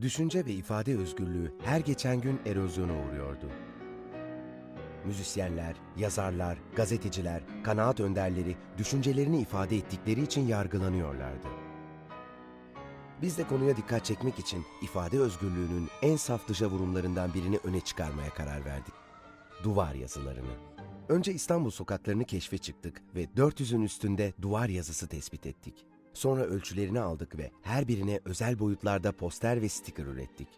Düşünce ve ifade özgürlüğü her geçen gün erozyona uğruyordu. Müzisyenler, yazarlar, gazeteciler, kanaat önderleri düşüncelerini ifade ettikleri için yargılanıyorlardı. Biz de konuya dikkat çekmek için ifade özgürlüğünün en saf dışa vurumlarından birini öne çıkarmaya karar verdik. Duvar yazılarını. Önce İstanbul sokaklarını keşfe çıktık ve 400'ün üstünde duvar yazısı tespit ettik. Sonra ölçülerini aldık ve her birine özel boyutlarda poster ve sticker ürettik.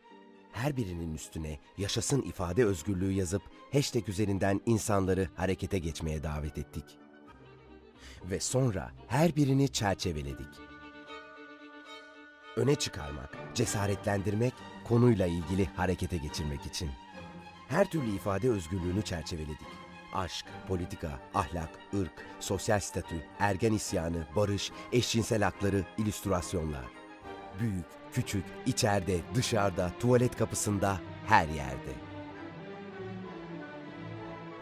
Her birinin üstüne yaşasın ifade özgürlüğü yazıp hashtag üzerinden insanları harekete geçmeye davet ettik. Ve sonra her birini çerçeveledik. Öne çıkarmak, cesaretlendirmek, konuyla ilgili harekete geçirmek için. Her türlü ifade özgürlüğünü çerçeveledik. Aşk, politika, ahlak, ırk, sosyal statü, ergen isyanı, barış, eşcinsel hakları, illüstrasyonlar. Büyük, küçük, içeride, dışarıda, tuvalet kapısında, her yerde.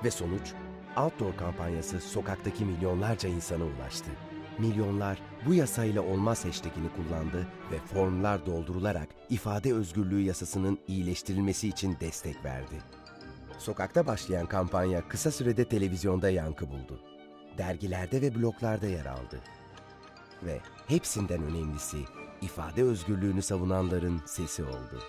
Ve sonuç, Outdoor kampanyası sokaktaki milyonlarca insana ulaştı. Milyonlar bu yasayla olmaz hashtagini kullandı ve formlar doldurularak ifade özgürlüğü yasasının iyileştirilmesi için destek verdi. Sokakta başlayan kampanya kısa sürede televizyonda yankı buldu. Dergilerde ve bloglarda yer aldı. Ve hepsinden önemlisi ifade özgürlüğünü savunanların sesi oldu.